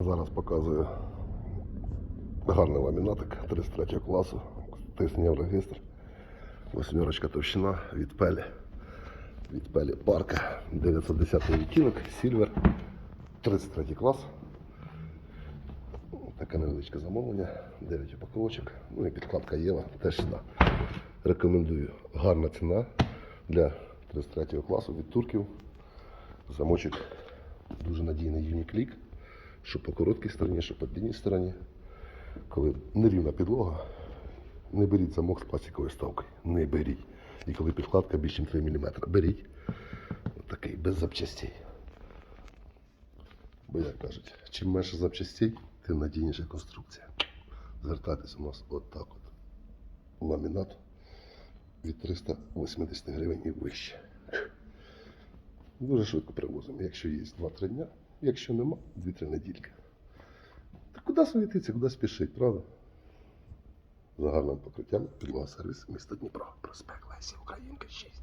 Зараз показую гарний ламінатик 33 класу. Тиснення в регістр. Восьмерочка товщина від пелі. Від пелі парка. 910 відтінок, сільвер. 33 клас. Таке невеличке замовлення. 9 упаковочок. Ну і підкладка Єва теж сюди. Рекомендую. Гарна ціна для 33 класу від турків. Замочок дуже надійний юніклік, що по короткій стороні, що по длинній стороні. Коли нерівна підлога, не беріть замок з пластиковою ставкою. Не беріть. І коли підкладка більше, ніж 3 мм, беріть. Такий без запчастей. Бо як кажуть, чим менше запчастей, тим надійніша конструкція. Звертайтеся у нас от от. Ламінат від 380 гривень і вище. Дуже швидко привозимо. Якщо є 2-3 дня, якщо нема, 2-3 недільки. Так куди світиться, куди спішить, правда? За гарним покриттям підлога сервіс міста Дніпро. Проспект Лесі Українка 6.